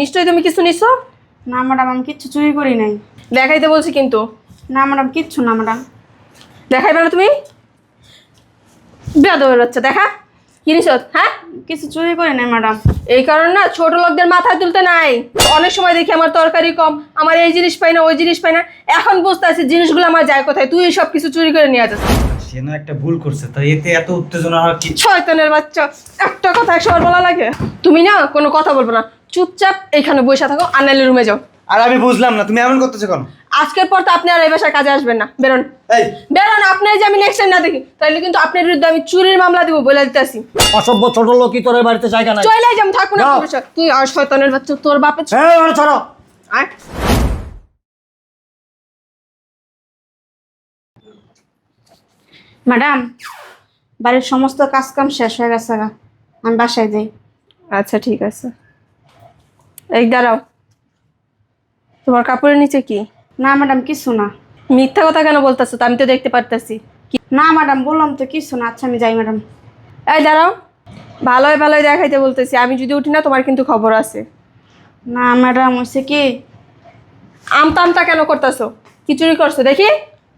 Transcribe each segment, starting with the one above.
নিশ্চয়ই তুমি কিছু নিছো? না ম্যাডাম আমি কিচ্ছু চুরি করি নাই। দেখাইতে বলছি কিন্তু। না ম্যাডাম কিচ্ছু না ম্যাডাম দেখাইবে না তুমি? বেয়াদবের বাচ্চা দেখা। কি নিছো? হ্যাঁ? কিছু চুরি করি নাই ম্যাডাম এই কারণে না ছোট লোকদের মাথায় তুলতে নাই। অনেক সময় দেখি আমার তরকারি কম আমার এই জিনিস পাই না ওই জিনিস পাই না। এখন বুঝতে আছি জিনিসগুলো আমার যায় কোথায়। তুই সব কিছু চুরি করে নিয়ে আসিস সে না একটা ভুল করছে তাই এতে এত উত্তেজনা হওয়ার কি? শয়তানের বাচ্চা একটা কথা একশোবার বলা লাগে। তুমি না কোনো কথা বলব না। চুপচাপ এখানে বসে থাকো আনালি রুমে যাও। আর আমি বুঝলাম না তুমি এমন করতেছো কেন? আজকের পর তো আপনি আর এই বাসায় কাজে আসবেন না। বেরোন। এই। বেরোন আপনার যে আমি নেক্সট টাইম না দেখি তাহলে কিন্তু আপনার বিরুদ্ধে আমি চুরির মামলা দিব বলে দিতেছি। অসভ্য ছোট লোকই তোর এই বাড়িতে জায়গা নাই? চলে যাম থাকব না তোর তুই আর শয়তানের বাচ্চা তোর বাপের ছ- এই মানে ছাড়ো আয়। ম্যাডাম বাড়ির সমস্ত কাজকাম শেষ হয়ে গেছে। আমি বাসায় যাই। আচ্ছা ঠিক আছে। এই দাঁড়াও। তোমার কাপড়ের নিচে কি? না ম্যাডাম কিছু না। মিথ্যা কথা কেন বলতেছো? তা আমি তো দেখতে পারতেছি। না ম্যাডাম বললাম তো কিছু না। আচ্ছা আমি যাই ম্যাডাম এই দাঁড়াও। ভালোই ভালোই দেখাইতে বলতেছি। আমি যদি উঠি না তোমার কিন্তু খবর আছে। না ম্যাডাম হচ্ছে কি? আমতা আমতা কেন করতেছো? কি চুরি করছ? দেখি।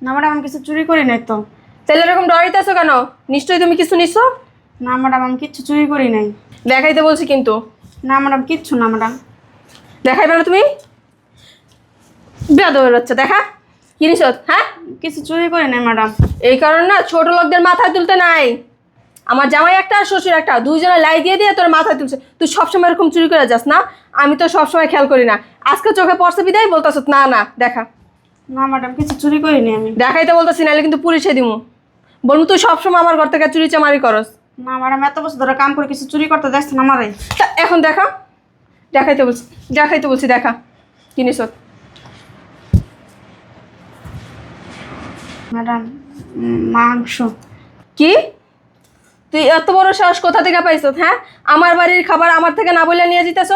না ম্যাডাম আমি কিছু চুরি করি নাই তো। তাহলে এরকম ডরাইতেছো কেন? নিশ্চয়ই তুমি কিছু নিছো? না ম্যাডাম আমি কিচ্ছু চুরি করি নাই। দেখাইতে বলছি কিন্তু। না ম্যাডাম কিচ্ছু না ম্যাডাম দেখাইবে না তুমি? বেয়াদবের বাচ্চা দেখা? কি নিছো হ্যাঁ? কিছু চুরি করি নাই ম্যাডাম। এই কারণে না ছোট লোকদের মাথায় তুলতে নাই। আমার জামাই একটা আর শ্বশুর একটা দুইজনে লাই দিয়ে দিয়ে তোর মাথায় তুলছে। তুই সবসময় এরকম চুরি করে যাস না? আমি তো সবসময় খেয়াল করি না। আজকে চোখে পড়ছে বিদায় বলতেছ না না দেখা। না ম্যাডাম কিছু চুরি করিনি আমি। দেখাইতে বলতেছি নাহলে কিন্তু পুলিশে দিমু। বলব তুই সবসময় আমার ঘর থেকে চুরি চামারি করস। না ম্যাডাম এত বছর ধরে কাম করে কিছু চুরি করতে দেখছেন আমারে? এখন দেখা। দেখাইতে বলছি দেখাইতে বলছি দেখা। নিছ? ম্যাডাম মাংস। কি? তুই এত বড় সাহস কোথা থেকে পাইছ হ্যাঁ? আমার বাড়ির খাবার আমার থেকে না বলে নিয়ে যেতেছ?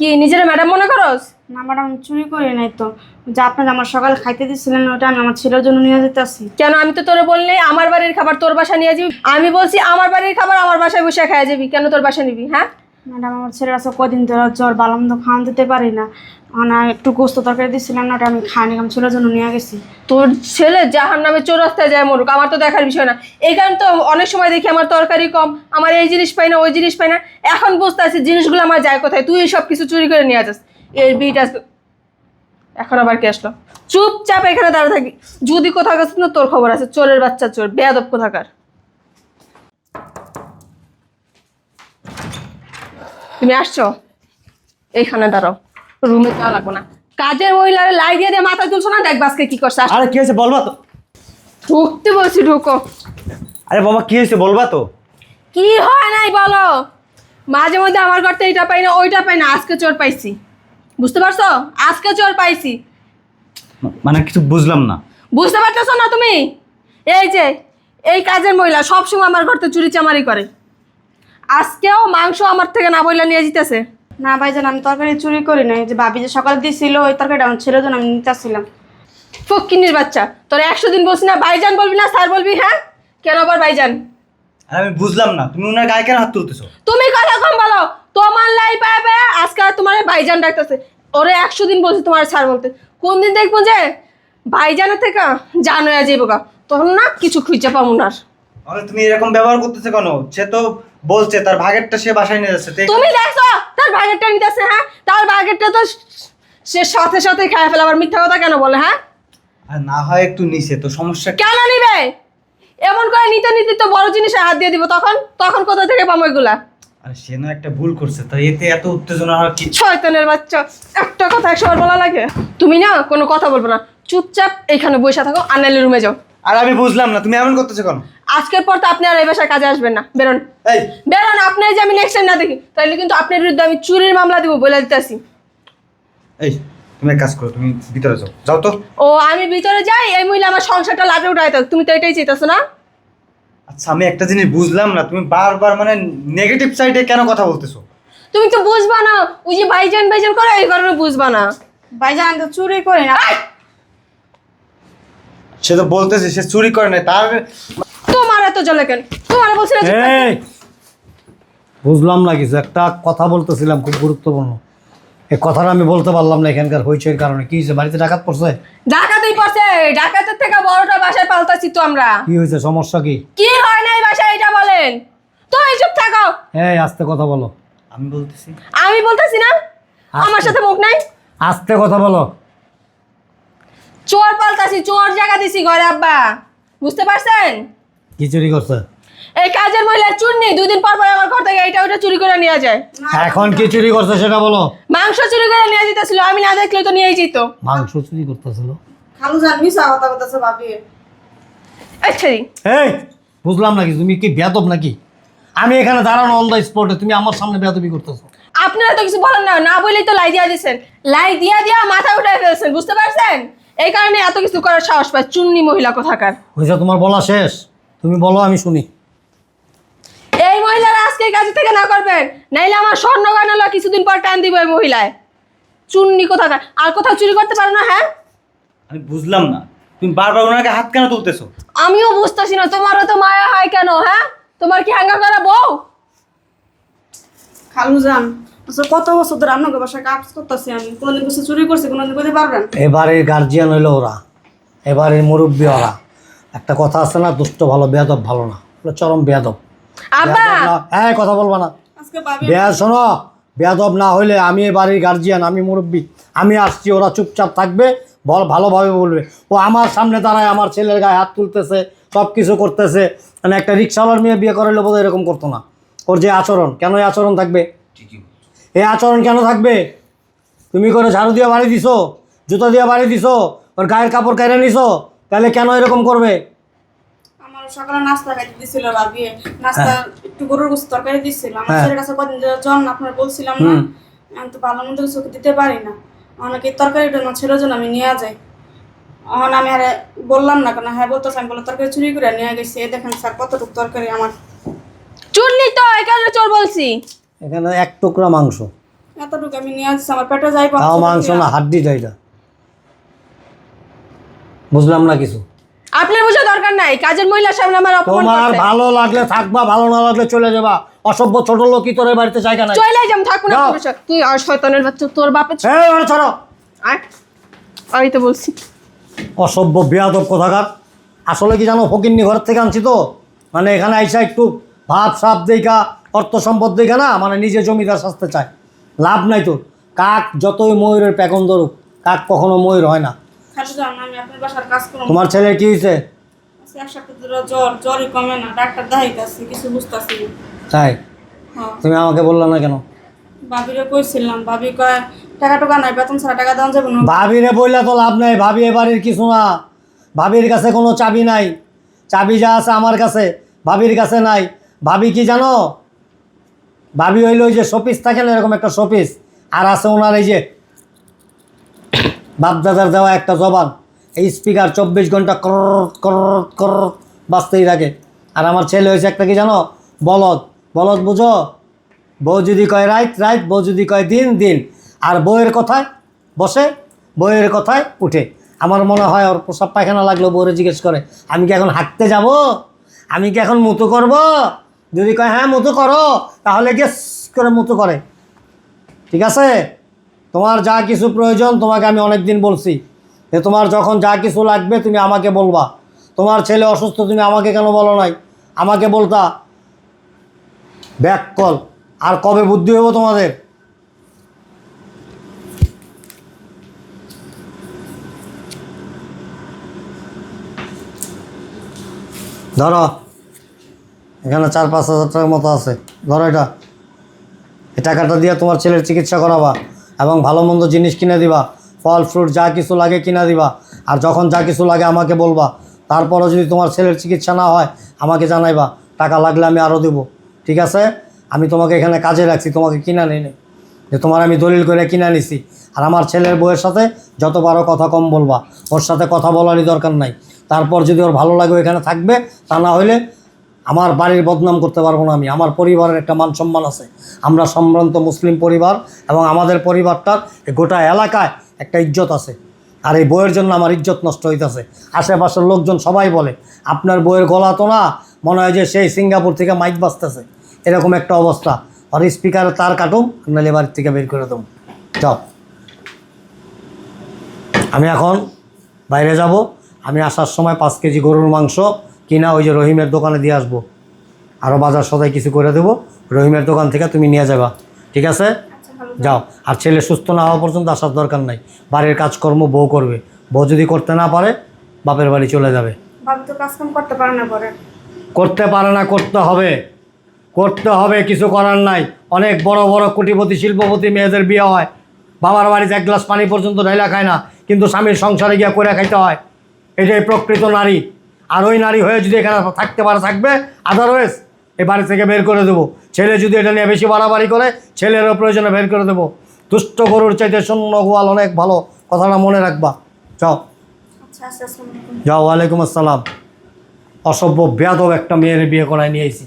কি নিজের ম্যাডাম মনে করস? না ম্যাডাম চুরি করি নাই তো। যে আপনার আমার সকাল খাইতে দিচ্ছিলেন ওটা আমি আমার ছেলের জন্য নিয়ে যেতে আসি। কেন আমি তো তোরে বললি আমার বাড়ির খাবার তোর বাসা নিয়ে যাবি? আমি বলছি আমার বাড়ির খাবার আমার বাসায় বসে খাইয়া যাবি কেন তোর বাসা নিবি হ্যাঁ? ম্যাডাম, আমার ছেলের আছে কদিন ধরে জ্বর বালাম তো খাওয়ান দিতে পারি না। না একটু গোস্ত তরকারি দিচ্ছিলাম না ওটা আমি খাইনি আমি ছেলের জন্য নিয়ে গেছি। তোর ছেলে জাহার নামে চৌরাস্তায় যায় মরুক, আমার তো দেখার বিষয় না। এই কারণে তো অনেক সময় দেখি আমার তরকারি কম, আমার এই জিনিস পাই না, ওই জিনিস পাই না। এখন বুঝতে আছি জিনিসগুলো আমার যায় কোথায়, তুই সব কিছু চুরি করে নিয়ে আসিস এই বিট আসবে এখন আবার কে আসলো? চুপচাপ এখানে দাঁড়া থাকি। যদি কোথাও গেছিস না, তোর খবর আছে, চোরের বাচ্চা চোর, বেয়াদব কোথাকার। তুমি আসছো? এইখানে দাঁড়াও। রুমে যাওয়া লাগবো না। কাজের মহিলার লাই দিয়ে দিয়ে মাথা তুলছো না? দেখ বাসকে কি করছে। আরে কি হয়েছে বলবা তো? ঢুকতে বলছি ঢুকো। আরে বাবা কি হয়েছে বলবা তো? কি হয় নাই বলো? মাঝে মধ্যে আমার ঘরতে এইটা পাই না ওইটা পাই না। আজকে চোর পাইছি। বুঝতে পারছ? আজকে চোর পাইছি। মানে কিছু বুঝলাম না। বুঝতে পারতেছো না তুমি? এই যে এই কাজের মহিলা সবসময় আমার ঘরতে চুরি চামারি করে। আজকেও মাংস আমার থেকে না বইলা নিয়ে জিতেছে না ভাইজান আমি তরকারি চুরি করি নাই। যে ভাবি যে সকালে দিয়েছিল ওই তরকারিটা আমার ছেলের জন্য আমি নিতে আসছিলাম ফকিনির বাচ্চা। তোর একশো দিন বলছি না ভাইজান বলবি না স্যার বলবি হ্যাঁ? কেন আবার ভাইজান? আর আমি বুঝলাম না তুমি ওনার গায়ে কেন হাত তুলতেছো? তুমি কথা কম বলো। তোমার লাই পাবে আজকে আর তোমার ভাইজান ডাকতেছে। ওরে একশো দিন বলছে তোমার ছাড় বলতে। কোন দিন দেখব যে ভাইজানের থেকে জান যাইব গা। তখন না কিছু খুঁজে পাবো না আরে তুমি এরকম ব্যবহার করতেছে কেন? সে তো বলছে তার ভাগেরটা সে বাসায় নিয়ে যাচ্ছে। তুমি দেখছ? তার ভাগেরটা নিতেছে হ্যাঁ? তার ভাগেরটা তো সে সাথে সাথে খায় ফেলে আবার মিথ্যা কথা কেন বলে হ্যাঁ? আর না হয় একটু নিচে তো সমস্যা কি? কেন নিবে? এমন করে নিতে নিতে তো বড় জিনিসে হাত দিয়ে দিব তখন? তখন কোথা থেকে পাবো এগুলা? আরে সে না একটা ভুল করছে তাই এতে এত উত্তেজনা হওয়ার কি? শয়তানের বাচ্চা একটা কথা একশোবার বলা লাগে। তুমি না কোনো কথা বলব না চুপচাপ এখানে বসে থাকো আনালি রুমে যাও। আর আমি বুঝলাম না তুমি এমন করতেছো কেন? আজকের পর তো আপনি আর এই বাসায় কাজে আসবেন না। বেরোন। এই। বেরোন আপনার যে আমি নেক্সট টাইম না দেখি তাহলে কিন্তু আপনার বিরুদ্ধে আমি চুরির মামলা দিব বলে দিতেছি। এই তুমি এক কাজ করো তুমি ভিতরে যাও। যাও তো। ও আমি ভিতরে যাই এই মহিলা আমার সংসারটা উঠাই তুমি তো এটাই চাইতেছো না? আচ্ছা আমি একটা জিনিস বুঝলাম না তুমি বারবার মানে নেগেটিভ সাইডে কেন কথা বলতেছো? তুমি তো বুঝবা না ওই যে ভাইজান ভাইজান করে এই কারণে বুঝবা না। ভাইজান তো চুরি করি না। সে তো বলতেছে সে চুরি করে নাই। তার এত জলে কেন? তোমার বলছি না এই! বুঝলাম না কিছু একটা কথা বলতেছিলাম খুব গুরুত্বপূর্ণ। এই কথাটা আমি বলতে পারলাম না এখানকার হইচইয়ের কারণে। কি হয়েছে বাড়িতে ডাকাত পড়ছে? ডাকাতেই পড়ছে ডাকাতের থেকে বড়টা বাসায় পাল্টাছি তো আমরা। কি হয়েছে সমস্যা কি? কি হয় নাই বাসায় এটা বলেন। চুপ থাকো। এই আস্তে কথা বলো। আমি বলতেছি। আমি বলতেছি না? আমার সাথে মুখ নাই? আস্তে কথা বলো। চোর পাল্টাছি চোর জায়গা দিছি ঘরে আব্বা। বুঝতে পারছেন? কি চুরি করছে। এই কাজের মহিলা চুননি দুদিন পর পর আমার ঘর থেকে এইটা ওইটা চুরি করে নিয়ে যায়। এখন কি চুরি করছে সেটা বলো। মাংস চুরি করে নিয়ে যেতেছিল আমি না দেখলে তো নিয়েই যেত। মাংস চুরি করতেছিল। খালু জান মিশা কথা ভাবি। আচ্ছা এই বুঝলাম নাকি তুমি কি বেয়াদব নাকি? আমি এখানে দাঁড়ানো অন দ্য স্পটে তুমি আমার সামনে বেয়াদবি করতেছো। আপনারা তো কিছু বলেন না না বলেই তো লাই দিয়া দিছেন। লাই দিয়া দিয়া মাথা উঠাই ফেলছেন বুঝতে পারছেন? এই কারণে এত কিছু করার সাহস পায় চুন্নি মহিলা কোথাকার। হয়েছে তোমার বলা শেষ। তুমি বলো আমি শুনি। এই মহিলারা আজকে কাজ থেকে না করবেন? নাইলে আমার স্বর্ণ গানালো কিছুদিন পর টান দিব এই মহিলায়। চুন্নি কোথাকার? আর কোথাও চুরি করতে পারো না হ্যাঁ? আমি বুঝলাম না। তুমি বারবার ওনাকে হাত কেন তুলতেছো? আমিও বুঝতেছি না তোমারও তো মায়া হয় কেন হ্যাঁ? তোমার কি হাঙ্গা করা বউ? খালু যান আচ্ছা কত বছর ধরে আপনাকে বাসায় কাজ করতেছি আমি? কোনোদিন কিছু চুরি করছি কোনোদিন করতে পারবেন? এবারের গার্জিয়ান হইল ওরা। এবারের মুরব্বী ওরা। একটা কথা আছে না দুষ্ট ভালো বেয়াদব ভালো না। চরম বেয়াদব। আব্বা! হ্যাঁ কথা বলবা না। বেয়া শোনো বেয়াদব না হইলে আমি এ বাড়ির গার্জিয়ান আমি মুরব্বী আমি আসছি ওরা চুপচাপ থাকবে বল ভালোভাবে বলবে। ও আমার সামনে দাঁড়ায় আমার ছেলের গায়ে হাত তুলতেছে সব কিছু করতেছে। মানে একটা রিক্সাওয়ালার মেয়ে বিয়ে করাইলে বোধহয় এরকম করতো না। ওর যে আচরণ কেন এই আচরণ থাকবে? ঠিকই এই আচরণ কেন থাকবে? তুমি করে ঝাড়ু দিয়ে বাড়ি দিছো জুতো দিয়ে বাড়ি দিছো ওর গায়ের কাপড় কেড়ে নিছো তাহলে কেন এরকম করবে? আমার সকালে নাস্তা খাইতে দিছিল ভাবি নাস্তা একটু গরুর গোস্ত তরকারি দিছিল। আমার হ্যাঁ। ছেলের কাছে কদিন জন আপনার বলছিলাম না। আমি তো ভালো মন্দ কিছু দিতে পারি না। অনেকে তরকারিটা আমার ছেলের জন্য আমি নিয়ে যাই। এখন আমি আরে বললাম না কেন? হ্যাঁ বলতেছে আমি বলে তরকারি চুরি করে নিয়ে গেছি। এই দেখেন স্যার কতটুকু তরকারি আমার। চুন্নি তো কারণে চোর বলছি। এখানে এক টুকরা মাংস। এতটুকু আমি নিয়ে আসছি আমার পেটে যাই তাও মাংস না হাড্ডিটা এটা। বুঝলাম না কিছু। আপনার বোঝা দরকার নাই কাজের মহিলার সামনে আমার অপমান তোমার করছে। ভালো লাগলে থাকবা ভালো না লাগলে চলে যাবা। অসভ্য ছোট লোকই তোর এই বাড়িতে জায়গা নাই। চলে যাম থাকুন যাও। তুই আর শয়তানের বাচ্চা তোর বাপের ছ- এই ওরে ছাড়ো। আয় আমি তো বলছি। অসভ্য বেয়াদব কোথাকার। আসলে কি জানো ফকিন্নি ঘর থেকে আনছি তো। মানে এখানে আইসা একটু ভাব সাপ দেখা অর্থ সম্পদ দেখা না মানে নিজে জমিদার সাজতে চায়। লাভ নাই তো কাক যতই ময়ূরের প্যাকন ধরুক কাক কখনো ময়ূর হয় না। তোমার ছেলের কি হয়েছে তাই? হ্যাঁ। তুমি আমাকে বললা না কেন? ভাবিরে কইছিলাম ভাবি কয় টাকা টাকা নাই বেতন ছাড়া টাকা দেওয়া যাবে না। ভাবিরে বললে তো লাভ নাই ভাবি এবারের কিছু না। ভাবির কাছে কোনো চাবি নাই। চাবি যা আছে আমার কাছে ভাবির কাছে নাই। ভাবি কি জানো? ভাবি হইল ওই যে শোপিস থাকে না এরকম একটা শোপিস? আর আছে ওনার এই যে বাপদাদার দেওয়া একটা জবান, এই স্পিকার চব্বিশ ঘণ্টা কর কর বাজতেই থাকে। আর আমার ছেলে হয়েছে একটা কি জানো? বলদ। বলদ বুঝো? বউ যদি কয় রাইট রাইট বউ যদি কয় দিন দিন। আর বউয়ের কথায় বসে, বউয়ের কথায় উঠে। আমার মনে হয় ওর প্রসাব পায়খানা লাগল, বউরে জিজ্ঞেস করে, আমি কি এখন হাঁটতে যাব? আমি কি এখন মুতু করব? যদি কয় হ্যাঁ মুতু করো। তাহলে গেস করে মুতু করে। ঠিক আছে? তোমার যা কিছু প্রয়োজন তোমাকে আমি অনেক দিন বলছি। যে তোমার যখন যা কিছু লাগবে তুমি আমাকে বলবা। তোমার ছেলে অসুস্থ, তুমি আমাকে কেন বলো নাই? আমাকে বলতা, ব্যাক কল আর কবে বুদ্ধি হব তোমাদের? ধরো, এখানে চার পাঁচ হাজার টাকার মতো আছে। ধরো এটা। এই টাকাটা দিয়ে তোমার ছেলের চিকিৎসা করাবা। এবং ভালো মন্দ জিনিস কিনে দিবা। ফল, ফ্রুট, যা কিছু লাগে কিনে দিবা। আর যখন যা কিছু লাগে আমাকে বলবা। তারপরও যদি তোমার ছেলের চিকিৎসা না হয়, আমাকে জানাইবা। টাকা লাগলে আমি আরও দেবো। ঠিক আছে? আমি তোমাকে এখানে কাজে রাখছি, তোমাকে কিনা নেই যে তোমার আমি দলিল করে কিনে নিছি। আর আমার ছেলের বউয়ের সাথে যত পারো কথা কম বলবা। ওর সাথে কথা বলারই দরকার নাই। তারপর যদি ওর ভালো লাগে এখানে থাকবে, তা না হলে আমার বাড়ির বদনাম করতে পারব না আমি। আমার পরিবারের একটা মান সম্মান আছে। আমরা সম্ভ্রান্ত মুসলিম পরিবার এবং আমাদের পরিবারটার গোটা এলাকায় একটা ইজ্জত আছে। আর এই বইয়ের জন্য আমার ইজ্জত নষ্ট হইতেছে। আশেপাশের লোকজন সবাই বলে, আপনার বইয়ের গলা তো না, মনে হয় যে সেই সিঙ্গাপুর থেকে মাইক বাজতেছে। এরকম একটা অবস্থা। আর স্পিকারে তার কাটুম নাহলে বাড়ির থেকে বের করে দেবো। যাও। আমি এখন বাইরে যাব। আমি আসার সময় পাঁচ কেজি গরুর মাংস কিনা ওই যে রহিমের দোকানে দিয়ে আসব। আরও বাজার সদাই কিছু করে দেবো। রহিমের দোকান থেকে তুমি নিয়ে যাবা। ঠিক আছে? আচ্ছা যাও। আর ছেলে সুস্থ না হওয়া পর্যন্ত আসার দরকার নাই। বাড়ির কাজকর্ম বউ করবে। বউ যদি করতে না পারে বাপের বাড়ি চলে যাবে। পারে না করতে পারে না করতে হবে। করতে হবে কিছু করার নাই। অনেক বড় বড় কোটিপতি শিল্পপতি মেয়েদের বিয়ে হয়। বাবার বাড়িতে এক গ্লাস পানি পর্যন্ত ঢাইলা খায় না। কিন্তু স্বামীর সংসারে গিয়ে করে খাইতে হয়। এটাই প্রকৃত নারী। আর ওই নারী হয়ে যদি এখানে থাকতে পারে থাকবে আদারওয়েজ এই বাড়ি থেকে বের করে দেবো। ছেলে যদি এটা নিয়ে বেশি বাড়াবাড়ি করে ছেলেরও প্রয়োজনে বের করে দেবো। দুষ্ট গরুর চাইতে শূন্য গোয়াল অনেক ভালো কথাটা মনে রাখবা। যাও। আচ্ছা যাও ওয়ালাইকুম আসসালাম। অসভ্য ব্যাধব একটা মেয়ের বিয়ে করায় নিয়ে এসেছি